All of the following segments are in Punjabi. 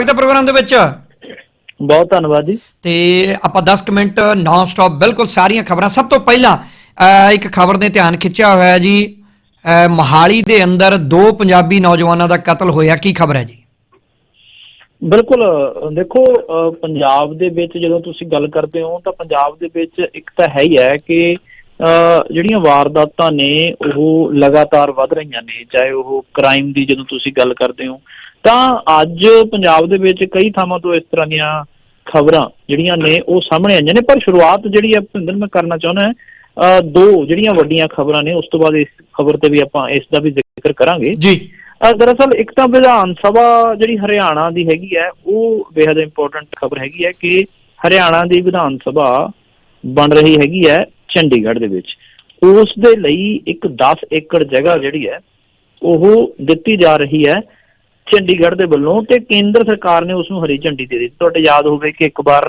ਸਵਾਗਤ ਹੈ ਪ੍ਰੋਗਰਾਮ ਦੇ ਵਿੱਚ। ਬਹੁਤ ਧੰਨਵਾਦ ਜੀ। ਤੇ ਆਪਾਂ 10 ਕੁ ਮਿੰਟ ਨਾਨ ਸਟਾਪ ਬਿਲਕੁਲ ਸਾਰੀਆਂ ਖਬਰਾਂ। ਸਭ ਤੋਂ ਪਹਿਲਾਂ ਇੱਕ ਖਬਰ ਨੇ ਧਿਆਨ ਖਿੱਚਿਆ ਹੋਇਆ ਹੈ ਜੀ। ਮੋਹਾਲੀ ਦੇ ਅੰਦਰ ਦੋ ਪੰਜਾਬੀ ਨੌਜਵਾਨਾਂ ਦਾ ਕਤਲ ਹੋਇਆ। ਕੀ ਖਬਰ ਹੈ ਜੀ? ਬਿਲਕੁਲ ਦੇਖੋ ਪੰਜਾਬ ਦੇ ਵਿੱਚ ਜਦੋਂ ਤੁਸੀਂ ਗੱਲ ਕਰਦੇ ਹੋ ਤਾਂ ਪੰਜਾਬ ਦੇ ਵਿੱਚ ਇੱਕ ਤਾਂ ਹੈ ਹੀ ਹੈ ਕਿ ਜਿਹੜੀਆਂ ਵਾਰਦਾਤਾਂ ਨੇ ਉਹ ਲਗਾਤਾਰ ਵੱਧ ਰਹੀਆਂ ਨੇ ਚਾਹੇ ਉਹ ਕ੍ਰਾਈਮ ਦੀ ਜਦੋਂ ਤੁਸੀਂ ਗੱਲ ਕਰਦੇ ਹੋ ਤਾਂ ਅੱਜ ਪੰਜਾਬ ਦੇ ਵਿੱਚ ਕਈ ਥਾਵਾਂ ਤੋਂ ਇਸ ਤਰ੍ਹਾਂ ਦੀਆਂ ਖਬਰਾਂ ਜਿਹੜੀਆਂ ਨੇ ਉਹ ਸਾਹਮਣੇ ਆਈਆਂ ਨੇ ਪਰ ਸ਼ੁਰੂਆਤ ਜਿਹੜੀ ਹੈ ਭਿੰਦਰ ਮੈਂ ਕਰਨਾ ਚਾਹੁੰਦਾ ਦੋ ਜਿਹੜੀਆਂ ਵੱਡੀਆਂ ਖਬਰਾਂ ਨੇ ਉਸ ਤੋਂ ਬਾਅਦ ਇਸ ਖਬਰ ਤੇ ਵੀ ਆਪਾਂ ਇਸ ਦਾ ਵੀ ਜ਼ਿਕਰ ਕਰਾਂਗੇ। ਜੀ। ਦਰਅਸਲ ਇੱਕ ਤਾਂ ਵਿਧਾਨ ਸਭਾ ਜਿਹੜੀ ਹਰਿਆਣਾ ਦੀ ਹੈਗੀ ਹੈ ਉਹ ਬੇहद ਇੰਪੋਰਟੈਂਟ ਖਬਰ ਹੈਗੀ ਹੈ ਕਿ ਹਰਿਆਣਾ ਦੀ ਵਿਧਾਨ ਸਭਾ ਬਣ ਰਹੀ ਹੈਗੀ ਹੈ ਚੰਡੀਗੜ੍ਹ ਦੇ ਵਿੱਚ। ਉਸ ਦੇ ਲਈ ਇੱਕ 10 ਏਕੜ ਜਗ੍ਹਾ ਜਿਹੜੀ ਹੈ ਉਹ ਦਿੱਤੀ ਜਾ ਰਹੀ ਹੈ ਚੰਡੀਗੜ੍ਹ ਦੇ ਵੱਲੋਂ ਤੇ ਕੇਂਦਰ ਸਰਕਾਰ ਨੇ ਉਸ ਨੂੰ ਹਰੀ ਝੰਡੀ ਦੇ ਦਿੱਤੀ। ਤੁਹਾਡੇ ਯਾਦ ਹੋਵੇ ਕਿ ਇੱਕ ਵਾਰ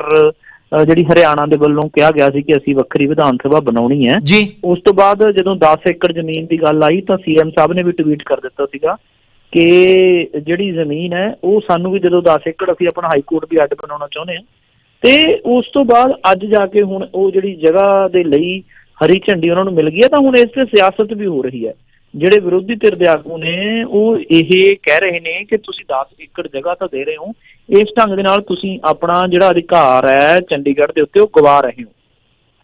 ਜਿਹੜੀ ਹਰਿਆਣਾ ਦੇ ਵੱਲੋਂ ਕਿਹਾ ਗਿਆ ਸੀ ਕਿ ਅਸੀਂ ਵੱਖਰੀ ਵਿਧਾਨ ਸਭਾ ਬਣਾਉਣੀ ਹੈ। ਜੀ। ਉਸ ਤੋਂ ਬਾਅਦ ਜਦੋਂ 10 ਏਕੜ ਜ਼ਮੀਨ ਦੀ ਗੱਲ ਆਈ ਤਾਂ ਸੀਐਮ ਸਾਹਿਬ ਨੇ ਵੀ ਟਵੀਟ ਕਰ ਦਿੱਤਾ ਸੀਗਾ ਕਿ ਜਿਹੜੀ ਜ਼ਮੀਨ ਹੈ ਉਹ ਸਾਨੂੰ ਵੀ ਜਦੋਂ 10 ਏਕੜ ਅਸੀਂ ਆਪਣਾ ਹਾਈ ਕੋਰਟ ਵੀ ਅੱਡ ਬਣਾਉਣਾ ਚਾਹੁੰਦੇ ਹਾਂ। ਤੇ ਉਸ ਤੋਂ ਬਾਅਦ ਅੱਜ ਜਾ ਕੇ ਹੁਣ ਉਹ ਜਿਹੜੀ ਜਗ੍ਹਾ ਦੇ ਲਈ ਹਰੀ ਝੰਡੀ ਉਹਨਾਂ ਨੂੰ ਮਿਲ ਗਈ ਹੈ ਤਾਂ ਹੁਣ ਇਸ ਤੇ ਸਿਆਸਤ ਵੀ ਹੋ ਰਹੀ ਹੈ ਜਿਹੜੇ ਵਿਰੋਧੀ ਧਿਰ ਦੇ ਆਗੂ ਨੇ ਉਹ ਇਹ ਕਹਿ ਰਹੇ ਨੇ ਕਿ ਤੁਸੀਂ 10 ਏਕੜ ਜਗ੍ਹਾ ਤਾਂ ਦੇ ਰਹੇ ਹੋ ਇਸ ਢੰਗ ਦੇ ਨਾਲ ਤੁਸੀਂ ਆਪਣਾ ਜਿਹੜਾ ਅਧਿਕਾਰ ਹੈ ਚੰਡੀਗੜ੍ਹ ਦੇ ਉੱਤੇ ਉਹ ਗਵਾ ਰਹੇ ਹੋ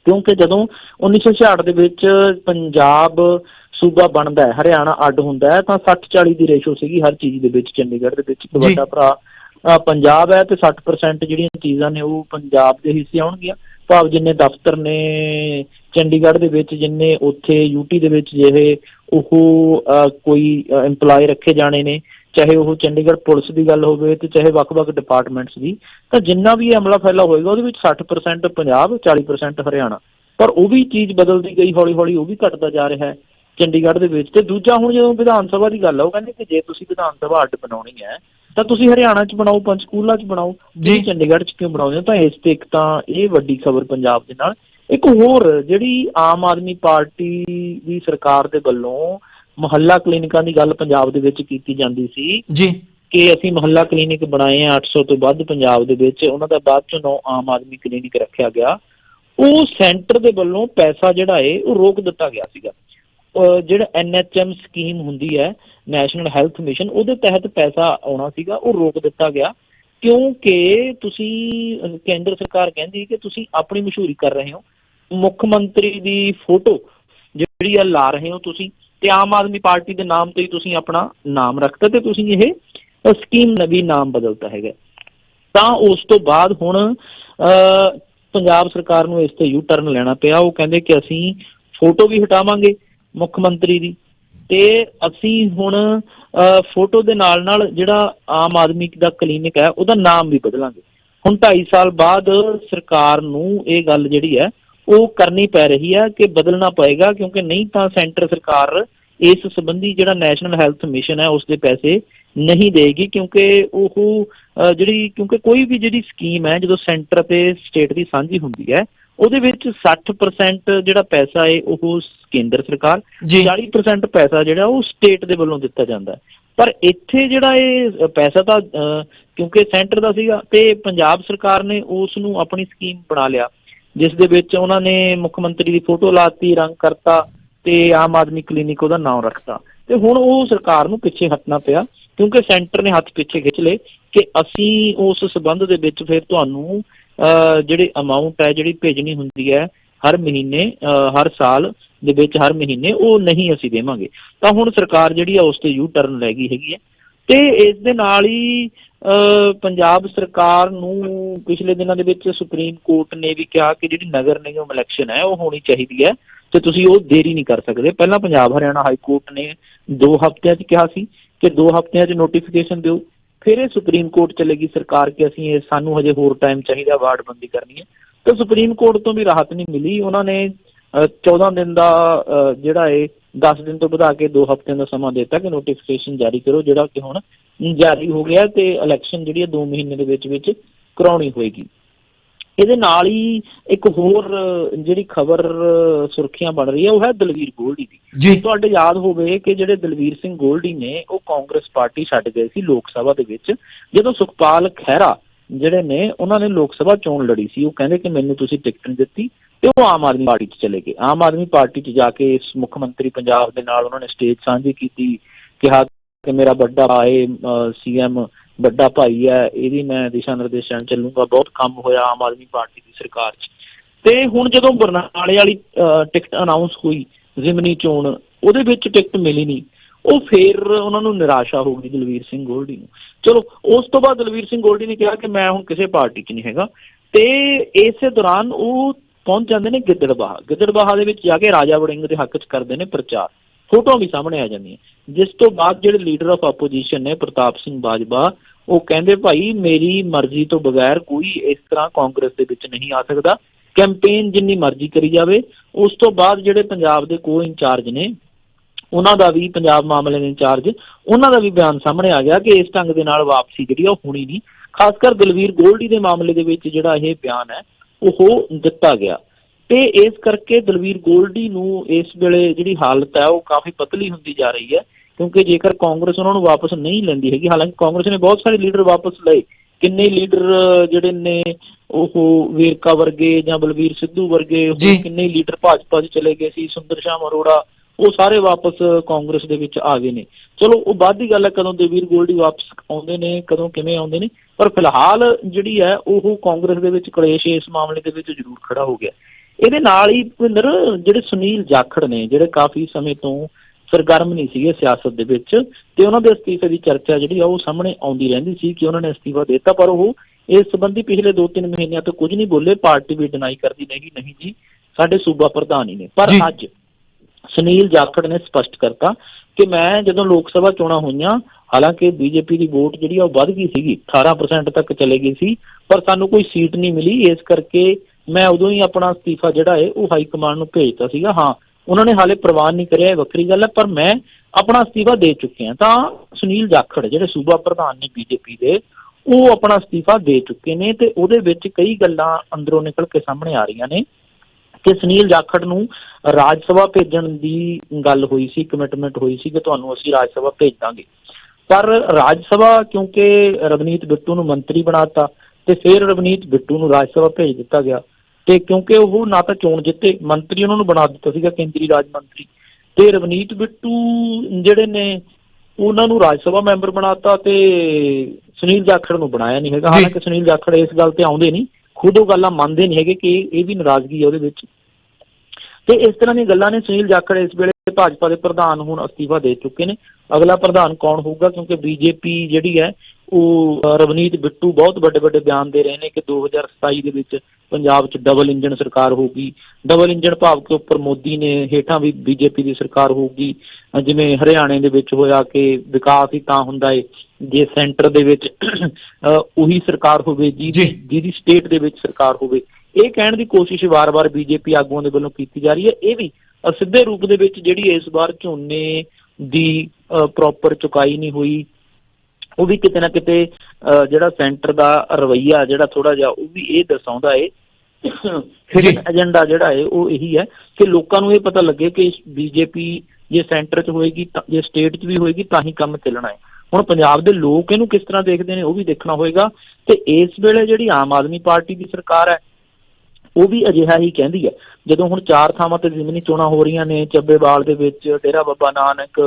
ਕਿਉਂਕਿ ਜਦੋਂ 1966 ਦੇ ਵਿੱਚ ਪੰਜਾਬ ਸੂਬਾ ਬਣਦਾ ਹੈ ਹਰਿਆਣਾ ਅੱਡ ਹੁੰਦਾ ਹੈ ਤਾਂ 60 40 ਦੀ ਰੇਸ਼ੋ ਸੀਗੀ ਹਰ ਚੀਜ਼ ਦੇ ਵਿੱਚ ਚੰਡੀਗੜ੍ਹ ਦੇ ਵਿੱਚ। ਵੱਡਾ ਭਰਾ ਪੰਜਾਬ ਹੈ ਤੇ 60% ਜਿਹੜੀਆਂ ਚੀਜ਼ਾਂ ਨੇ ਉਹ ਪੰਜਾਬ ਦੇ ਹਿੱਸੇ ਆਉਣਗੀਆਂ। ਭਾਵ ਜਿੰਨੇ ਦਫ਼ਤਰ ਨੇ ਚੰਡੀਗੜ੍ਹ ਦੇ ਵਿੱਚ, ਜਿੰਨੇ ਉੱਥੇ ਯੂਟੀ ਦੇ ਵਿੱਚ ਜਿਹੇ ਉਹ ਕੋਈ EMPLOYE ਰੱਖੇ ਜਾਣੇ ਨੇ, ਚਾਹੇ ਉਹ ਚੰਡੀਗੜ੍ਹ ਪੁਲਿਸ ਦੀ ਗੱਲ ਹੋਵੇ ਤੇ ਚਾਹੇ ਵੱਖ-ਵੱਖ ਡਿਪਾਰਟਮੈਂਟਸ ਦੀ, ਤਾਂ ਜਿੰਨਾ ਵੀ ਅਮਲਾ ਫੈਲਾ ਹੋਏਗਾ, ਉਹਦੇ ਵਿੱਚ 60% ਪੰਜਾਬ 40% ਹਰਿਆਣਾ। ਪਰ ਉਹ ਵੀ ਚੀਜ਼ ਬਦਲਦੀ ਗਈ, ਹੌਲੀ-ਹੌਲੀ ਉਹ ਵੀ ਘਟਦਾ ਜਾ ਰਿਹਾ ਹੈ ਚੰਡੀਗੜ੍ਹ ਦੇ ਵਿੱਚ। ਤੇ ਦੂਜਾ ਹੁਣ ਜਦੋਂ ਵਿਧਾਨ ਸਭਾ ਦੀ ਗੱਲ ਆ, ਉਹ ਕਹਿੰਦੇ ਕਿ ਜੇ ਤੁਸੀਂ ਵਿਧਾਨ ਸਭਾ ਅੱਡ ਬਣਾਉਣੀ ਹੈ ਤਾਂ ਤੁਸੀਂ ਹਰਿਆਣਾ 'ਚ ਬਣਾਓ ਪੰਚਕੂਲਾ 'ਚ ਬਣਾਓ ਜੀ। ਚੰਡੀਗੜ੍ਹ 'ਚ ਕਿਉਂ ਬਣਾਉਂਦੇ ਹੋ ਤਾਂ ਇਸ ਤੇ ਇੱਕ ਤਾਂ ਇਹ ਵੱਡੀ ਖਬਰ ਪੰਜਾਬ ਦੇ ਨਾਲ। ਇੱਕ ਹੋਰ ਜਿਹੜੀ ਆਮ ਆਦਮੀ ਪਾਰਟੀ ਦੀ ਸਰਕਾਰ ਦੇ ਵੱਲੋਂ ਮੁਹੱਲਾ ਕਲੀਨਿਕਾਂ ਦੀ ਗੱਲ ਪੰਜਾਬ ਦੇ ਵਿੱਚ ਕੀਤੀ ਜਾਂਦੀ ਸੀ ਜੀ। ਕਿ ਅਸੀਂ ਮੁਹੱਲਾ ਕਲੀਨਿਕ ਬਣਾਏ ਆ 800 ਤੋਂ ਵੱਧ ਪੰਜਾਬ ਦੇ ਵਿੱਚ ਉਹਨਾਂ ਦਾ ਬਾਅਦ ਚੋਂ ਨੌ ਆਮ ਆਦਮੀ ਕਲੀਨਿਕ ਰੱਖਿਆ ਗਿਆ। ਉਹ ਸੈਂਟਰ ਦੇ ਵੱਲੋਂ ਪੈਸਾ ਜਿਹੜਾ ਏ ਉਹ ਰੋਕ ਦਿੱਤਾ ਗਿਆ ਸੀਗਾ। ਜਿਹੜਾ ਐਨਐਚਐਮ ਸਕੀਮ ਹੁੰਦੀ ਹੈ ਨੈਸ਼ਨਲ ਹੈਲਥ ਮਿਸ਼ਨ ਉਹਦੇ ਤਹਿਤ ਪੈਸਾ ਆਉਣਾ ਸੀਗਾ ਉਹ ਰੋਕ ਦਿੱਤਾ ਗਿਆ। ਕਿਉਂਕਿ ਤੁਸੀਂ ਕੇਂਦਰ ਸਰਕਾਰ ਕਹਿੰਦੀ ਕਿ ਤੁਸੀਂ ਆਪਣੀ ਮਸ਼ਹੂਰੀ ਕਰ ਰਹੇ ਹੋ। ਮੁੱਖ ਮੰਤਰੀ ਦੀ ਫੋਟੋ ਜਿਹੜੀ ਆ ਲਾ ਰਹੇ ਹੋ ਤੁਸੀਂ ਤੇ ਆਮ ਆਦਮੀ ਪਾਰਟੀ ਦੇ ਨਾਮ ਤੇ ਹੀ ਤੁਸੀਂ ਆਪਣਾ ਨਾਮ ਰੱਖਤਾ ਤੇ ਤੁਸੀਂ ਇਹ ਸਕੀਮ ਨਵੀਂ ਨਾਮ ਬਦਲਤਾ ਹੈਗਾ। ਤਾਂ ਉਸ ਤੋਂ ਬਾਅਦ ਹੁਣ ਅ, ਪੰਜਾਬ ਸਰਕਾਰ ਨੂੰ ਇਸ ਤੇ ਯੂ ਟਰਨ ਲੈਣਾ ਪਿਆ। ਉਹ ਕਹਿੰਦੇ ਕਿ ਅਸੀਂ ਫੋਟੋ ਵੀ ਹਟਾਵਾਂਗੇ। ਮੁੱਖ ਮੰਤਰੀ ਦੀ। ਤੇ ਅਸੀਂ ਹੁਣ ਫੋਟੋ ਦੇ ਨਾਲ ਨਾਲ ਜਿਹੜਾ ਆਮ ਆਦਮੀ ਦਾ ਕਲੀਨਿਕ ਹੈ, ਉਹਦਾ ਨਾਮ ਵੀ ਬਦਲਾਂਗੇ। ਹੁਣ 2.5 ਸਾਲ ਬਾਅਦ ਸਰਕਾਰ ਨੂੰ ਇਹ ਗੱਲ ਜਿਹੜੀ ਹੈ, ਉਹ ਕਰਨੀ ਪੈ ਰਹੀ ਹੈ ਕਿ ਬਦਲਣਾ ਪਏਗਾ, ਕਿਉਂਕਿ ਨਹੀਂ ਤਾਂ ਸੈਂਟਰ ਸਰਕਾਰ ਇਸ ਸੰਬੰਧੀ ਜਿਹੜਾ ਨੈਸ਼ਨਲ ਹੈਲਥ ਮਿਸ਼ਨ ਹੈ ਉਸ ਦੇ ਪੈਸੇ ਨਹੀਂ ਦੇਗੀ, ਕਿਉਂਕਿ ਉਹ ਜਿਹੜੀ, ਕਿਉਂਕਿ ਕੋਈ ਵੀ ਜਿਹੜੀ ਸਕੀਮ ਹੈ, ਜਦੋਂ ਸੈਂਟਰ ਤੇ ਸਟੇਟ ਦੀ ਸਾਂਝੀ ਹੁੰਦੀ ਹੈ ਉਹਦੇ ਵਿੱਚ 60% ਜਿਹੜਾ ਪੈਸਾ ਹੈ ਉਹ ਕੇਂਦਰ ਸਰਕਾਰ ਜੀ। 40% ਪੈਸਾ ਜਿਹੜਾ ਉਹ ਸਟੇਟ ਦੇ ਵੱਲੋਂ ਦਿੱਤਾ ਜਾਂਦਾ। ਪਰ ਇੱਥੇ ਜਿਹੜਾ ਇਹ ਪੈਸਾ ਤਾਂ ਕਿਉਂਕਿ ਸੈਂਟਰ ਦਾ ਸੀਗਾ ਤੇ ਪੰਜਾਬ ਸਰਕਾਰ ਨੇ ਉਸ ਨੂੰ ਆਪਣੀ ਸਕੀਮ ਬਣਾ ਲਿਆ। ਜਿਸ ਦੇ ਵਿੱਚ ਉਹਨਾਂ ਨੇ ਮੁੱਖ ਮੰਤਰੀ ਦੀ ਫੋਟੋ ਲਾਤੀ ਰੰਗ ਕਰਤਾ ਤੇ ਆਮ ਆਦਮੀ ਕਲੀਨਿਕ ਉਹਦਾ ਨਾਮ ਰੱਖਤਾ। ਤੇ ਹੁਣ ਉਹ ਸਰਕਾਰ ਨੂੰ ਪਿੱਛੇ ਹਟਣਾ ਪਿਆ ਕਿਉਂਕਿ ਸੈਂਟਰ ਨੇ ਹੱਥ ਪਿੱਛੇ ਖਿੱਚ ਲਏ ਕਿ ਅਸੀਂ ਉਸ ਸਬੰਧ ਦੇ ਵਿੱਚ ਫਿਰ ਤੁਹਾਨੂੰ ਜਿਹੜੀ ਅਮਾਉਂਟ ਹੈ ਜਿਹੜੀ ਭੇਜਣੀ ਹੁੰਦੀ ਹੈ ਹਰ ਮਹੀਨੇ ਅ, ਹਰ ਸਾਲ ਦੇ ਵਿੱਚ ਹਰ ਮਹੀਨੇ ਉਹ ਨਹੀਂ ਅਸੀਂ ਦੇਵਾਂਗੇ। ਤਾਂ ਹੁਣ ਸਰਕਾਰ ਜਿਹੜੀ ਆ ਉਸ ਤੇ ਯੂ ਟਰਨ ਲੈ ਗਈ ਹੈਗੀ ਹੈ। ਤੇ ਇਸ ਦੇ ਨਾਲ ਹੀ ਅ, ਪੰਜਾਬ ਸਰਕਾਰ ਨੂੰ ਪਿਛਲੇ ਦਿਨਾਂ ਦੇ ਵਿੱਚ ਸੁਪਰੀਮ ਕੋਰਟ ਨੇ ਵੀ ਕਿਹਾ ਕਿ ਜਿਹੜੀ ਨਗਰ ਨਿਗਮ ਇਲੈਕਸ਼ਨ ਹੈ ਉਹ ਹੋਣੀ ਚਾਹੀਦੀ ਹੈ ਤੇ ਤੁਸੀਂ ਉਹ ਦੇਰੀ ਨਹੀਂ ਕਰ ਸਕਦੇ। ਪਹਿਲਾਂ ਪੰਜਾਬ ਹਰਿਆਣਾ ਹਾਈ ਕੋਰਟ ਨੇ 2 ਹਫ਼ਤਿਆਂ 'ਚ ਕਿਹਾ ਸੀ ਕਿ 2 ਹਫ਼ਤਿਆਂ 'ਚ ਨੋਟੀਫਿਕੇਸ਼ਨ ਦਿਓ। ਫਿਰ ਇਹ ਸੁਪਰੀਮ ਕੋਰਟ ਚਲੇਗੀ ਸਰਕਾਰ ਕਿ ਅਸੀਂ ਇਹ ਸਾਨੂੰ ਹਜੇ ਹੋਰ ਟਾਈਮ ਚਾਹੀਦਾ ਵਾਰਡਬੰਦੀ ਕਰਨੀ ਹੈ। ਤਾਂ ਸੁਪਰੀਮ ਕੋਰਟ ਤੋਂ ਵੀ ਰਾਹਤ ਨਹੀਂ ਮਿਲੀ। ਉਹਨਾਂ ਨੇ ਅ, 14 ਦਿਨ ਦਾ ਅ, ਜਿਹੜਾ ਹੈ 10 ਦਿਨ ਤੋਂ ਵਧਾ ਕੇ 2 ਹਫ਼ਤਿਆਂ ਦਾ ਸਮਾਂ ਦਿੱਤਾ ਕਿ ਨੋਟੀਫਿਕੇਸ਼ਨ ਜਾਰੀ ਕਰੋ ਜਿਹੜਾ ਕਿ ਹੁਣ ਜਾਰੀ ਹੋ ਗਿਆ ਤੇ ਇਲੈਕਸ਼ਨ ਜਿਹੜੀ ਹੈ 2 ਮਹੀਨੇ ਦੇ ਵਿੱਚ ਵਿੱਚ ਕਰਾਉਣੀ ਹੋਏਗੀ। ਇਹਦੇ ਨਾਲ ਹੀ ਇੱਕ ਹੋਰ ਜਿਹੜੀ ਖਬਰ ਸੁਰਖੀਆਂ ਬਣ ਰਹੀ ਹੈ ਉਹ ਹੈ ਦਲਵੀਰ ਗੋਲਡੀ ਦੀ। ਤੁਹਾਡੇ ਯਾਦ ਹੋਵੇ ਕਿ ਜਿਹੜੇ ਦਲਵੀਰ ਸਿੰਘ ਗੋਲਡੀ ਨੇ ਉਹ ਕਾਂਗਰਸ ਪਾਰਟੀ ਛੱਡ ਗਏ ਸੀ ਲੋਕ ਸਭਾ ਦੇ ਵਿੱਚ। ਜਦੋਂ ਸੁਖਪਾਲ ਖਹਿਰਾ ਜਿਹੜੇ ਨੇ ਉਹਨਾਂ ਨੇ ਲੋਕ ਸਭਾ ਚੋਣ ਲੜੀ ਸੀ ਉਹ ਕਹਿੰਦੇ ਕਿ ਮੈਨੂੰ ਤੁਸੀਂ ਟਿਕਟ ਨਹੀਂ ਦਿੱਤੀ ਤੇ ਉਹ ਆਮ ਆਦਮੀ ਪਾਰਟੀ 'ਚ ਚਲੇ ਗਏ। ਆਮ ਆਦਮੀ ਪਾਰਟੀ 'ਚ ਜਾ ਕੇ ਇਸ ਮੁੱਖ ਮੰਤਰੀ ਪੰਜਾਬ ਦੇ ਨਾਲ ਉਹਨਾਂ ਨੇ ਸਟੇਜ ਸਾਂਝੀ ਕੀਤੀ ਕਿਹਾ ਕਿ ਮੇਰਾ ਵੱਡਾ ਭਾਈ ਸੀਐਮ ਵੱਡਾ ਭਾਈ ਹੈ ਇਹਦੀ ਮੈਂ ਦਿਸ਼ਾ ਨਿਰਦੇਸ਼ਾਂ ਚੱਲੂਗਾ। ਬਹੁਤ ਕੰਮ ਹੋਇਆ ਆਮ ਆਦਮੀ ਪਾਰਟੀ ਦੀ ਸਰਕਾਰ 'ਚ। ਤੇ ਹੁਣ ਜਦੋਂ ਬਰਨਾਲੇ ਵਾਲੀ ਅਹ, ਟਿਕਟ ਅਨਾਉਂਸ ਹੋਈ ਜ਼ਿਮਨੀ ਚੋਣ ਉਹਦੇ ਵਿੱਚ ਟਿਕਟ ਮਿਲੀ ਨਹੀਂ ਉਹ ਫੇਰ ਉਹਨਾਂ ਨੂੰ ਨਿਰਾਸ਼ਾ ਹੋ ਗਈ ਦਲਵੀਰ ਸਿੰਘ ਗੋਲਡੀ ਨੂੰ। ਚਲੋ ਉਸ ਤੋਂ ਬਾਅਦ ਦਲਵੀਰ ਸਿੰਘ ਗੋਲਡੀ ਨੇ ਕਿਹਾ ਕਿ ਮੈਂ ਹੁਣ ਕਿਸੇ ਪਾਰਟੀ 'ਚ ਨਹੀਂ ਹੈਗਾ। ਤੇ ਇਸੇ ਦੌਰਾਨ ਉਹ ਪਹੁੰਚ ਜਾਂਦੇ ਨੇ ਗਿੱਦੜਬਾਹਾ। ਗਿੱਦੜਬਾਹਾ ਦੇ ਵਿੱਚ ਜਾ ਕੇ ਰਾਜਾ ਵੜਿੰਗ ਦੇ ਹੱਕ 'ਚ ਕਰਦੇ ਨੇ ਪ੍ਰਚਾਰ। ਫੋਟੋਆਂ ਵੀ ਸਾਹਮਣੇ ਆ ਜਾਂਦੀਆਂ। ਜਿਸ ਤੋਂ ਬਾਅਦ ਜਿਹੜੇ ਲੀਡਰ ਆਫ ਆਪੋਜੀਸ਼ਨ ਨੇ, ਪ੍ਰਤਾਪ ਸਿੰਘ ਬਾਜਵਾ, ਉਹ ਕਹਿੰਦੇ, ਭਾਈ, ਮੇਰੀ ਮਰਜ਼ੀ ਤੋਂ ਬਗੈਰ ਕੋਈ ਇਸ ਤਰ੍ਹਾਂ ਕਾਂਗਰਸ ਦੇ ਵਿੱਚ ਨਹੀਂ ਆ ਸਕਦਾ। ਕੈਂਪੇਨ ਜਿੰਨੀ ਮਰਜ਼ੀ ਕਰੀ ਜਾਵੇ। ਉਸ ਤੋਂ ਬਾਅਦ ਜਿਹੜੇ ਪੰਜਾਬ ਦੇ ਕੋ ਇੰਚਾਰਜ ਨੇ, ਉਹਨਾਂ ਦਾ ਵੀ, ਪੰਜਾਬ ਮਾਮਲੇ ਦੇ ਇੰਚਾਰਜ ਉਹਨਾਂ ਦਾ ਵੀ ਬਿਆਨ ਸਾਹਮਣੇ ਆ ਗਿਆ ਕਿ ਇਸ ਢੰਗ ਦੇ ਨਾਲ ਵਾਪਸੀ ਜਿਹੜੀ ਆ ਉਹ ਹੋਣੀ ਨਹੀਂ। ਖਾਸ ਕਰ ਦਲਵੀਰ ਗੋਲਡੀ ਦੇ ਮਾਮਲੇ ਦੇ ਵਿੱਚ ਜਿਹੜਾ ਇਹ ਬਿਆਨ ਹੈ, ਉਹ ਦਿੱਤਾ ਗਿਆ। ਤੇ ਇਸ ਕਰਕੇ ਦਲਵੀਰ ਗੋਲਡੀ ਨੂੰ ਇਸ ਵੇਲੇ ਜਿਹੜੀ ਹਾਲਤ ਹੈ ਉਹ ਕਾਫੀ ਪਤਲੀ ਹੁੰਦੀ ਜਾ ਰਹੀ ਹੈ ਕਿਉਂਕਿ ਜੇਕਰ ਕਾਂਗਰਸ ਉਹਨਾਂ ਨੂੰ ਵਾਪਸ ਨਹੀਂ ਲੈਂਦੀ ਹੈਗੀ ਹਾਲਾਂਕਿ ਕਾਂਗਰਸ ਨੇ ਬਹੁਤ ਸਾਰੇ ਲੀਡਰ ਵਾਪਸ ਲਏ। ਕਿੰਨੇ ਲੀਡਰ ਜਿਹੜੇ ਨੇ ਉਹ ਵੇਰਕਾ ਵਰਗੇ ਜਾਂ ਬਲਵੀਰ ਸਿੱਧੂ ਵਰਗੇ ਹੋਰ। ਕਿੰਨੇ ਲੀਡਰ ਭਾਜਪਾ 'ਚ ਚਲੇ ਗਏ ਸੀ ਸੁੰਦਰ ਸ਼ਾਮ ਅਰੋੜਾ ਉਹ ਸਾਰੇ ਵਾਪਸ ਕਾਂਗਰਸ ਦੇ ਵਿੱਚ ਆ ਗਏ ਨੇ। ਚਲੋ ਉਹ ਬਾਅਦ ਦੀ ਗੱਲ ਹੈ ਕਦੋਂ ਦੇਵੀਰ ਗੋਲਡੀ ਵਾਪਸ ਆਉਂਦੇ ਨੇ ਕਦੋਂ ਕਿਵੇਂ ਆਉਂਦੇ ਨੇ ਪਰ ਫਿਲਹਾਲ ਜਿਹੜੀ ਹੈ ਉਹ ਕਾਂਗਰਸ ਦੇ ਵਿੱਚ ਕਲੇਸ਼ ਇਸ ਮਾਮਲੇ ਦੇ ਵਿੱਚ ਜ਼ਰੂਰ ਖੜਾ ਹੋ ਗਿਆ। ਇਹਦੇ ਨਾਲ ਹੀ ਭੁਪਿੰਦਰ ਜਿਹੜੇ ਸੁਨੀਲ ਜਾਖੜ ਨੇ ਜਿਹੜੇ ਕਾਫੀ ਸਮੇਂ ਤੋਂ ਸਰਗਰਮ ਨਹੀਂ ਸੀਗੇ ਸਿਆਸਤ ਦੇ ਵਿੱਚ ਤੇ ਉਹਨਾਂ ਦੇ ਅਸਤੀਫੇ ਦੀ ਚਰਚਾ ਜਿਹੜੀ ਆ ਉਹ ਸਾਹਮਣੇ ਆਉਂਦੀ ਰਹਿੰਦੀ ਸੀ ਕਿ ਉਹਨਾਂ ਨੇ ਅਸਤੀਫਾ ਦਿੱਤਾ ਪਰ ਉਹ ਇਸ ਸੰਬੰਧੀ ਪਿਛਲੇ 2-3 ਮਹੀਨਿਆਂ ਤੋਂ ਕੁਝ ਨਹੀਂ ਬੋਲੇ ਪਾਰਟੀ ਵੀ ਡਿਨਾਈ ਕਰਦੀ ਨਹੀਂ ਨਹੀਂ ਜੀ ਸਾਡੇ ਸੂਬਾ ਪ੍ਰਧਾਨ ਹੀ ਨੇ ਪਰ। ਅੱਜ ਸੁਨੀਲ ਜਾਖੜ ਨੇ ਸਪਸ਼ਟ ਕਰਤਾ ਕਿ ਮੈਂ ਜਦੋਂ ਲੋਕ ਸਭਾ ਚੋਣਾਂ ਹੋਈਆਂ ਹਾਲਾਂਕਿ ਬੀਜੇਪੀ ਦੀ ਵੋਟ ਜਿਹੜੀ ਆ ਉਹ ਵੱਧ ਗਈ ਸੀਗੀ 18% ਤੱਕ ਚਲੇ ਗਈ ਸੀ ਪਰ ਸਾਨੂੰ ਕੋਈ ਸੀਟ ਨਹੀਂ ਮਿਲੀ ਇਸ ਕਰਕੇ ਮੈਂ ਉਦੋਂ ਹੀ ਆਪਣਾ ਅਸਤੀਫਾ ਜਿਹੜਾ ਹੈ ਉਹ ਹਾਈ ਕਮਾਂਡ ਨੂੰ ਭੇਜਤਾ ਸੀਗਾ। ਹਾਂ, ਉਹਨਾਂ ਨੇ ਹਾਲੇ ਪ੍ਰਵਾਨ ਨਹੀਂ ਕਰਿਆ, ਇਹ ਵੱਖਰੀ ਗੱਲ ਹੈ, ਪਰ ਮੈਂ ਆਪਣਾ ਅਸਤੀਫਾ ਦੇ ਚੁੱਕੇ ਹਾਂ। ਤਾਂ ਸੁਨੀਲ ਜਾਖੜ ਜਿਹੜੇ ਸੂਬਾ ਪ੍ਰਧਾਨ ਨੇ ਬੀਜੇਪੀ ਦੇ, ਉਹ ਆਪਣਾ ਅਸਤੀਫਾ ਦੇ ਚੁੱਕੇ ਨੇ ਤੇ ਉਹਦੇ ਵਿੱਚ ਕਈ ਗੱਲਾਂ ਅੰਦਰੋਂ ਨਿਕਲ ਕੇ ਸਾਹਮਣੇ ਆ ਰਹੀਆਂ ਨੇ ਕਿ ਸੁਨੀਲ ਜਾਖੜ ਨੂੰ ਰਾਜ ਸਭਾ ਭੇਜਣ ਦੀ ਗੱਲ ਹੋਈ ਸੀ ਕਮਿਟਮੈਂਟ ਹੋਈ ਸੀ ਕਿ ਤੁਹਾਨੂੰ ਅਸੀਂ ਰਾਜ ਸਭਾ ਭੇਜ ਦਾਂਗੇ। ਪਰ ਰਾਜ ਸਭਾ, ਕਿਉਂਕਿ ਰਵਨੀਤ ਬਿੱਟੂ ਨੂੰ ਮੰਤਰੀ ਬਣਾਤਾ ਤੇ ਫਿਰ ਰਵਨੀਤ ਬਿੱਟੂ ਨੂੰ ਰਾਜ ਸਭਾ ਭੇਜ ਦਿੱਤਾ ਗਿਆ ਤੇ ਕਿਉਂਕਿ ਉਹ ਨਾ ਤਾਂ ਚੋਣ ਜਿੱਤੇ ਮੰਤਰੀ ਉਹਨਾਂ ਨੂੰ ਬਣਾ ਦਿੱਤਾ ਸੀਗਾ ਕੇਂਦਰੀ ਰਾਜ ਮੰਤਰੀ। ਤੇ ਰਵਨੀਤ ਬਿੱਟੂ ਜਿਹੜੇ ਨੇ ਉਹਨਾਂ ਨੂੰ ਰਾਜ ਸਭਾ ਮੈਂਬਰ ਬਣਾਤਾ ਤੇ ਸੁਨੀਲ ਜਾਖੜ ਨੂੰ ਬਣਾਇਆ ਨਹੀਂ ਹੈਗਾ। ਹਾਲਾਂਕਿ ਸੁਨੀਲ ਜਾਖੜ ਇਸ ਗੱਲ ਤੇ ਆਉਂਦੇ ਨਹੀਂ ਖੁਦ ਉਹ ਗੱਲਾਂ ਮੰਨਦੇ ਨਹੀਂ ਹੈਗੇ ਕਿ ਇਹ ਵੀ ਨਾਰਾਜ਼ਗੀ ਹੈ ਉਹਦੇ ਵਿੱਚ। ਤੇ ਇਸ ਤਰ੍ਹਾਂ ਦੀਆਂ ਗੱਲਾਂ ਨੇ ਸੁਨੀਲ ਜਾਖੜ ਇਸ ਵੇਲੇ ਭਾਜਪਾ ਦੇ ਪ੍ਰਧਾਨ ਹੁਣ ਅਸਤੀਫਾ ਦੇ ਚੁੱਕੇ ਨੇ। ਅਗਲਾ ਪ੍ਰਧਾਨ ਕੌਣ ਹੋਊਗਾ? ਕਿਉਂਕਿ ਬੀਜੇਪੀ ਜਿਹੜੀ ਹੈ ਉਹ ਰਵਨੀਤ ਬਿੱਟੂ ਬਹੁਤ ਵੱਡੇ ਵੱਡੇ ਬਿਆਨ ਦੇ ਰਹੇ ਨੇ ਕਿ 2027 ਦੇ ਵਿੱਚ ਪੰਜਾਬ 'ਚ ਡਬਲ ਇੰਜਨ ਸਰਕਾਰ ਹੋਊਗੀ। ਡਬਲ ਇੰਜਨ ਭਾਵ ਕੇ ਉੱਪਰ ਮੋਦੀ ਨੇ ਹੇਠਾਂ ਵੀ ਬੀਜੇਪੀ ਦੀ ਸਰਕਾਰ ਹੋਊਗੀ। ਜਿਵੇਂ ਹਰਿਆਣੇ ਦੇ ਵਿੱਚ ਹੋਇਆ ਕਿ ਵਿਕਾਸ ਹੀ ਤਾਂ ਹੁੰਦਾ ਏ ਜੇ ਸੈਂਟਰ ਦੇ ਵਿੱਚ ਉਹੀ ਸਰਕਾਰ ਹੋਵੇ। ਜਿਹਦੀ ਸਟੇਟ ਦੇ ਵਿੱਚ ਸਰਕਾਰ ਹੋਵੇ। ਇਹ ਕਹਿਣ ਦੀ ਕੋਸ਼ਿਸ਼ ਵਾਰ-ਵਾਰ ਬੀਜੇਪੀ ਆਗੂਆਂ ਦੇ ਵੱਲੋਂ ਕੀਤੀ ਜਾ ਰਹੀ ਹੈ। ਇਹ ਵੀ ਸਿੱਧੇ ਰੂਪ ਦੇ ਵਿੱਚ ਜਿਹੜੀ ਇਸ ਵਾਰ ਝੋਨੇ ਦੀ ਪ੍ਰੋਪਰ ਚੁਕਾਈ ਨਹੀਂ ਹੋਈ ਉਹ ਵੀ ਕਿਤੇ ਨਾ ਕਿਤੇ ਜਿਹੜਾ ਸੈਂਟਰ ਦਾ ਰਵਈਆ ਜਿਹੜਾ ਥੋੜਾ ਜਿਹਾ ਉਹ ਵੀ ਇਹ ਦਰਸਾਉਂਦਾ ਏ। ਜੀ। ਹਿਡਨ ਏਜੰਡਾ ਜਿਹੜਾ ਏ ਉਹ ਇਹੀ ਹੈ ਕਿ ਲੋਕਾਂ ਨੂੰ ਇਹ ਪਤਾ ਲੱਗੇ ਕਿ ਬੀਜੇਪੀ ਜੇ ਸੈਂਟਰ 'ਚ ਹੋਏਗੀ ਤਾਂ ਜੇ ਸਟੇਟ 'ਚ ਵੀ ਹੋਏਗੀ ਤਾਂ ਹੀ ਕੰਮ ਚੱਲਣਾ ਹੈ ਹੁਣ ਪੰਜਾਬ ਦੇ ਲੋਕ ਇਹਨੂੰ ਕਿਸ ਤਰ੍ਹਾਂ ਦੇਖਦੇ ਨੇ ਉਹ ਵੀ ਦੇਖਣਾ ਹੋਏਗਾ। ਤੇ ਇਸ ਵੇਲੇ ਜਿਹੜੀ ਆਮ ਆਦਮੀ ਪਾਰਟੀ ਦੀ ਸਰਕਾਰ ਹੈ ਉਹ ਵੀ ਅਜਿਹਾ ਹੀ ਕਹਿੰਦੀ ਹੈ। ਜਦੋਂ ਹੁਣ ਚਾਰ ਥਾਵਾਂ ਤੇ ਜ਼ਿਮਨੀ ਚੋਣਾਂ ਹੋ ਰਹੀਆਂ ਨੇ ਚੱਬੇਵਾਲ ਦੇ ਵਿੱਚ ਡੇਰਾ ਬਾਬਾ ਨਾਨਕ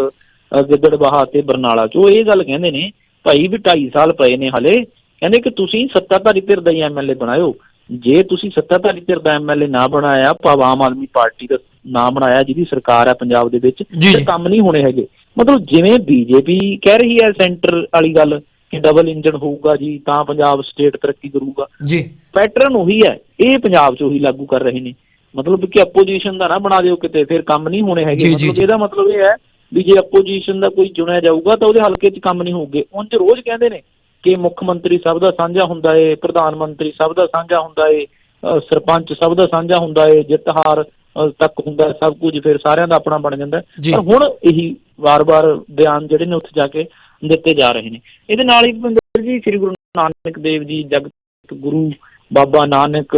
ਗਿੱਦੜਬਾਹਾ ਤੇ ਬਰਨਾਲਾ 'ਚ ਉਹ ਇਹ ਗੱਲ ਕਹਿੰਦੇ ਨੇ ਭਾਈ ਵੀ 2.5 ਸਾਲ ਪਏ ਨੇ ਹਲੇ। ਕਹਿੰਦੇ ਕਿ ਤੁਸੀਂ ਸੱਤਾਧਾਰੀ ਧਿਰ ਦਾ ਐਮਐਲਏ ਬਣਾਇਓ। ਜੇ ਤੁਸੀਂ ਸੱਤਾਧਾਰੀ ਧਿਰ ਦਾ ਐਮਐਲਏ ਨਾ ਬਣਾਇਆ ਭਾਵ ਆਮ ਆਦਮੀ ਪਾਰਟੀ ਦਾ ਨਾ ਬਣਾਇਆ ਜਿਹਦੀ ਸਰਕਾਰ ਹੈ ਪੰਜਾਬ ਦੇ ਵਿੱਚ ਤੇ। ਕੰਮ ਨਹੀਂ ਹੋਣੇ ਹੈਗੇ। ਮਤਲਬ ਜਿਵੇਂ ਬੀਜੇਪੀ ਕਹਿ ਰਹੀ ਹੈ ਸੈਂਟਰ ਵਾਲੀ ਗੱਲ ਕਿ ਡਬਲ ਇੰਜਨ ਹੋਊਗਾ ਜੀ ਤਾਂ ਪੰਜਾਬ ਸਟੇਟ ਤਰੱਕੀ ਕਰੂਗਾ। ਜੀ। ਪੈਟਰਨ ਉਹੀ ਹੈ ਇਹ ਪੰਜਾਬ 'ਚ ਉਹੀ ਲਾਗੂ ਕਰ ਰਹੇ ਨੇ। ਮਤਲਬ ਕਿ ਆਪੋਜੀਸ਼ਨ ਦਾ ਨਾ ਬਣਾ ਦਿਓ ਕਿਤੇ ਫਿਰ ਕੰਮ ਨਹੀਂ ਹੋਣੇ ਹੈਗੇ। ਮਤਲਬ। ਇਹਦਾ ਮਤਲਬ ਇਹ ਹੈ ਵੀ ਜੇ ਆਪੋਜੀਸ਼ਨ ਦਾ ਕੋਈ ਚੁਣਿਆ ਜਾਊਗਾ ਤਾਂ ਉਹਦੇ ਹਲਕੇ 'ਚ ਕੰਮ ਨਹੀਂ ਹੋਊਗੇ ਉਂਝ ਰੋਜ਼ ਕਹਿੰਦੇ ਨੇ ਕਿ ਮੁੱਖ ਮੰਤਰੀ ਸਭ ਦਾ ਸਾਂਝਾ ਹੁੰਦਾ ਏ ਪ੍ਰਧਾਨ ਮੰਤਰੀ ਸਭ ਦਾ ਸਾਂਝਾ ਹੁੰਦਾ ਏ ਸਰਪੰਚ ਸਭ ਦਾ ਸਾਂਝਾ ਹੁੰਦਾ ਏ ਜਿੱਤ ਹਾਰ ਤੱਕ ਹੁੰਦਾ ਸਭ ਕੁਝ ਫਿਰ ਸਾਰਿਆਂ ਦਾ ਆਪਣਾ ਬਣ ਜਾਂਦਾ। ਪਰ ਹੁਣ ਇਹੀ ਵਾਰ-ਵਾਰ ਬਿਆਨ ਜਿਹੜੇ ਨੇ ਉੱਥੇ ਜਾ ਕੇ ਦਿੱਤੇ ਜਾ ਰਹੇ ਨੇ ਇਹਦੇ ਨਾਲ ਹੀ ਭੁਪਿੰਦਰ ਜੀ ਸ੍ਰੀ ਗੁਰੂ ਨਾਨਕ ਦੇਵ ਜੀ ਜਗਤ ਗੁਰੂ ਬਾਬਾ ਨਾਨਕ।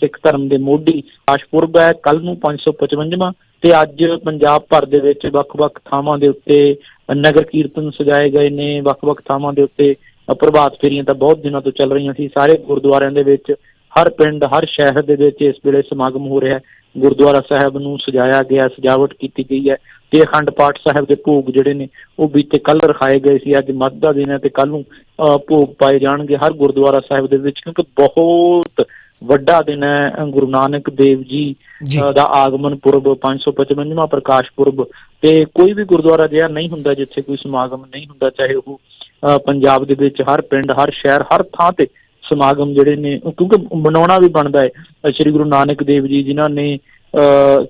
ਸਿੱਖ ਧਰਮ ਦੇ ਮੋਢੀ ਆਸ਼ਪੁਰਬ ਹੈ ਕੱਲ ਨੂੰ 555ਵਾਂ ਤੇ ਅੱਜ ਪੰਜਾਬ ਭਰ ਦੇ ਵਿੱਚ ਵੱਖ-ਵੱਖ ਥਾਵਾਂ ਦੇ ਉੱਤੇ ਨਗਰ ਕੀਰਤਨ ਸਜਾਏ ਗਏ ਨੇ ਵੱਖ-ਵੱਖ ਥਾਵਾਂ ਦੇ ਉੱਤੇ ਪ੍ਰਭਾਤ ਫੇਰੀਆਂ ਤਾਂ ਬਹੁਤ ਦਿਨਾਂ ਤੋਂ ਚੱਲ ਰਹੀਆਂ ਸੀ। ਸਾਰੇ ਗੁਰਦੁਆਰਿਆਂ ਦੇ ਵਿੱਚ ਹਰ ਪਿੰਡ ਹਰ ਸ਼ਹਿਰ ਦੇ ਵਿੱਚ ਇਸ ਵੇਲੇ ਸਮਾਗਮ ਹੋ ਰਿਹਾ ਹੈ। ਗੁਰਦੁਆਰਾ ਸਾਹਿਬ ਨੂੰ ਸਜਾਇਆ ਗਿਆ ਸਜਾਵਟ ਕੀਤੀ ਗਈ ਹੈ ਤੇ ਅਖੰਡ ਪਾਠ ਸਾਹਿਬ ਦੇ ਭੋਗ ਜਿਹੜੇ ਨੇ ਉਹ ਬੀਤੇ ਕੱਲ ਰਖਾਏ ਗਏ ਸੀ। ਅੱਜ ਮੱਧ ਦਾ ਦਿਨ ਹੈ ਤੇ ਕੱਲ ਨੂੰ ਅ, ਭੋਗ ਪਾਏ ਜਾਣਗੇ। ਹਰ ਗੁਰਦੁਆਰਾ ਸਾਹਿਬ ਦੇ ਵਿੱਚ ਕਿਉਂਕਿ ਬਹੁਤ ਵੱਡਾ ਦਿਨ ਹੈ ਗੁਰੂ ਨਾਨਕ ਦੇਵ ਜੀ ਦਾ ਆਗਮਨ ਪੁਰਬ 555ਵਾਂ ਪ੍ਰਕਾਸ਼ ਪੁਰਬ। ਤੇ ਕੋਈ ਵੀ ਗੁਰਦੁਆਰਾ ਜਿਹਾ ਨਹੀਂ ਹੁੰਦਾ ਜਿੱਥੇ ਕੋਈ ਸਮਾਗਮ ਨਹੀਂ ਹੁੰਦਾ ਚਾਹੇ ਉਹ ਪੰਜਾਬ ਦੇ ਵਿੱਚ ਹਰ ਪਿੰਡ ਹਰ ਸ਼ਹਿਰ ਹਰ ਥਾਂ ਤੇ ਸਮਾਗਮ ਜਿਹੜੇ ਨੇ ਕਿਉਂਕਿ ਮਨਾਉਣਾ ਵੀ ਬਣਦਾ ਹੈ। ਸ੍ਰੀ ਗੁਰੂ ਨਾਨਕ ਦੇਵ ਜੀ ਜਿਨ੍ਹਾਂ ਨੇ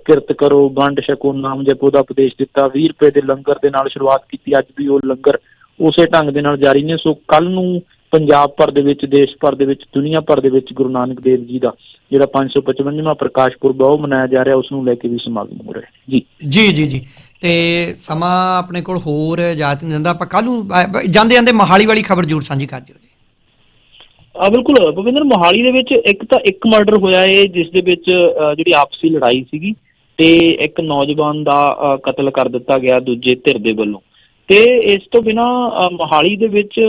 ਕਿਰਤ ਕਰੋ ਵੰਡ ਛਕੋ ਨਾਮ ਜਪੋ ਦਾ ਉਪਦੇਸ਼ ਦਿੱਤਾ 20 ਰੁਪਏ ਦੇ ਲੰਗਰ ਦੇ ਨਾਲ ਸ਼ੁਰੂਆਤ ਕੀਤੀ ਅੱਜ ਵੀ ਉਹ ਲੰਗਰ ਉਸੇ ਢੰਗ ਦੇ ਨਾਲ ਜਾਰੀ ਨੇ। ਸੋ ਕੱਲ ਨੂੰ ਪੰਜਾਬ ਭਰ ਦੇ ਵਿੱਚ ਦੇਸ਼ ਭਰ ਦੇ ਵਿੱਚ ਦੁਨੀਆ ਭਰ ਦੇ ਵਿੱਚ ਗੁਰੂ ਨਾਨਕ ਦੇਵ ਜੀ ਦਾ ਜਿਹੜਾ 555ਵਾਂ ਪ੍ਰਕਾਸ਼ ਪੁਰਬ ਉਹ ਮਨਾਇਆ ਜਾ ਰਿਹਾ ਉਸ ਨੂੰ ਲੈ ਕੇ ਵੀ ਸਮਾਗਮ ਹੋ ਰਿਹਾ ਜੀ। ਜੀ ਜੀ ਜੀ। ਤੇ ਸਮਾਂ ਆਪਣੇ ਕੋਲ ਹੋਰ ਇਜਾਜ਼ਤ ਨਹੀਂ ਦਿੰਦਾ ਆਪਾਂ ਕੱਲ ਨੂੰ ਜਾਂਦੇ ਜਾਂਦੇ ਮਹਾਲੀ ਵਾਲੀ ਖਬਰ ਜ਼ਰੂਰ ਸਾਂਝੀ ਕਰ ਦਿਓ ਜੀ। ਆ ਬਿਲਕੁਲ ਭਵਿੰਦਰ ਮੋਹਾਲੀ ਦੇ ਵਿੱਚ ਇੱਕ ਤਾਂ ਇੱਕ ਮਰਡਰ ਹੋਇਆ ਏ ਜਿਸ ਦੇ ਵਿੱਚ ਜਿਹੜੀ ਆਪਸੀ ਲੜਾਈ ਸੀਗੀ ਤੇ ਇੱਕ ਨੌਜਵਾਨ ਦਾ ਕਤਲ ਕਰ ਦਿੱਤਾ ਗਿਆ ਦੂਜੇ ਧਿਰ ਦੇ ਵੱਲੋਂ। ਤੇ ਇਸ ਤੋਂ ਬਿਨਾ ਮੋਹਾਲੀ ਦੇ ਵਿੱਚ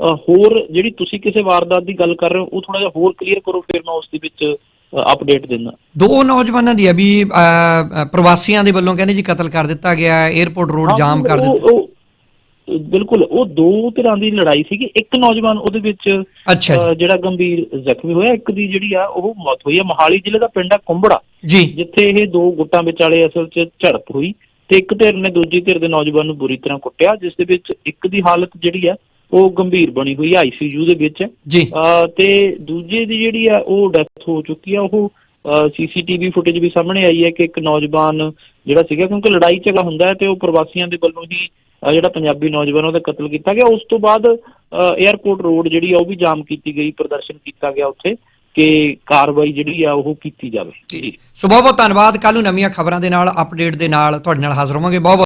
ਹੋਰ ਜਿਹੜੀ ਤੁਸੀਂ ਕਿਸੇ ਵਾਰਦਾਤ ਦੀ ਗੱਲ ਕਰ ਰਹੇ ਹੋ ਉਹ ਥੋੜਾ ਜਿਹਾ ਹੋਰ ਕਲੀਅਰ ਕਰੋ ਫਿਰ ਮੈਂ ਉਸ ਦੇ ਵਿੱਚ ਅਪਡੇਟ ਦਿੰਦਾ। ਦੋ ਨੌਜਵਾਨਾਂ ਦੀ ਆ ਵੀ ਅ, ਅ, ਪ੍ਰਵਾਸੀਆਂ ਦੇ ਵੱਲੋਂ ਕਹਿੰਦੇ ਜੀ ਕਤਲ ਕਰ ਦਿੱਤਾ ਗਿਆ 에어ਪੋਰਟ ਰੋਡ ਹਾਂ, ਜਾਮ ਕਰ ਦਿੱਤਾ। ਬਿਲਕੁਲ ਉਹ ਦੋ ਧਿਰਾਂ ਦੀ ਲੜਾਈ ਸੀਗੀ। ਇੱਕ ਨੌਜਵਾਨ ਉਹਦੇ ਵਿੱਚ ਜਿਹੜਾ ਗੰਭੀਰ ਜ਼ਖਮੀ ਹੋਇਆ ਇੱਕ ਦੀ ਜਿਹੜੀ ਆ ਉਹ ਮੌਤ ਹੋਈ ਆ। ਮੋਹਾਲੀ ਜ਼ਿਲ੍ਹੇ ਦਾ ਪਿੰਡ ਆ ਕੁੰਬੜਾ ਜਿੱਥੇ ਇਹ ਦੋ ਗੁੱਟਾਂ ਵਿਚਾਲੇ ਅਸਲ 'ਚ ਝੜਪ ਹੋਈ ਤੇ ਇੱਕ ਧਿਰ ਨੇ ਦੂਜੀ ਧਿਰ ਦੇ ਨੌਜਵਾਨ ਨੂੰ ਬੁਰੀ ਤਰ੍ਹਾਂ ਕੁੱਟਿਆ ਜਿਸ ਦੇ ਵਿੱਚ ਇੱਕ ਦੀ ਹਾਲਤ ਜਿਹੜੀ ਆ ਉਹ ਗੰਭੀਰ ਬਣੀ ਹੋਈ ਆਈਸੀਯੂ ਦੇ ਵਿੱਚ। ਜੀ। ਤੇ ਦੂਜੇ ਦੀ ਜਿਹੜੀ ਆ ਉਹ ਡੈਥ ਹੋ ਚੁੱਕੀ ਆ। ਉਹ ਸੀਸੀਟੀਵੀ ਫੁਟੇਜ ਵੀ ਸਾਹਮਣੇ ਆਈ ਹੈ ਕਿ ਇੱਕ ਨੌਜਵਾਨ ਜਿਹੜਾ ਸੀਗਾ ਕਿਉਂਕਿ ਲੜਾਈ ਝਗੜਾ ਹੁੰਦਾ ਹੈ ਤੇ ਉਹ ਪ੍ਰਵਾਸੀਆਂ ਦੇ ਵੱਲੋਂ ਹੀ ਜਿਹੜਾ ਪੰਜਾਬੀ ਨੌਜਵਾਨ ਉਹਦਾ ਕਤਲ ਕੀਤਾ ਗਿਆ। ਉਸ ਤੋਂ ਬਾਅਦ 에ਅਰਪੋਰਟ ਰੋਡ ਜਿਹੜੀ ਆ ਉਹ ਵੀ ਜਾਮ ਕੀਤੀ ਗਈ ਪ੍ਰਦਰਸ਼ਨ ਕੀਤਾ ਗਿਆ ਉੱਥੇ ਕਿ ਕਾਰਵਾਈ ਜਿਹੜੀ ਆ ਉਹ ਕੀਤੀ ਜਾਵੇ। ਜੀ। ਸੋ ਬਹੁਤ ਬਹੁਤ ਧੰਨਵਾਦ। ਕੱਲ ਨੂੰ ਨਵੀਆਂ ਖਬਰਾਂ ਦੇ ਨਾਲ ਅਪਡੇਟ ਦੇ ਨਾਲ ਤੁਹਾਡੇ ਨਾਲ ਹਾਜ਼ਰ ਹੋਵਾਂਗੇ। ਬਹੁਤ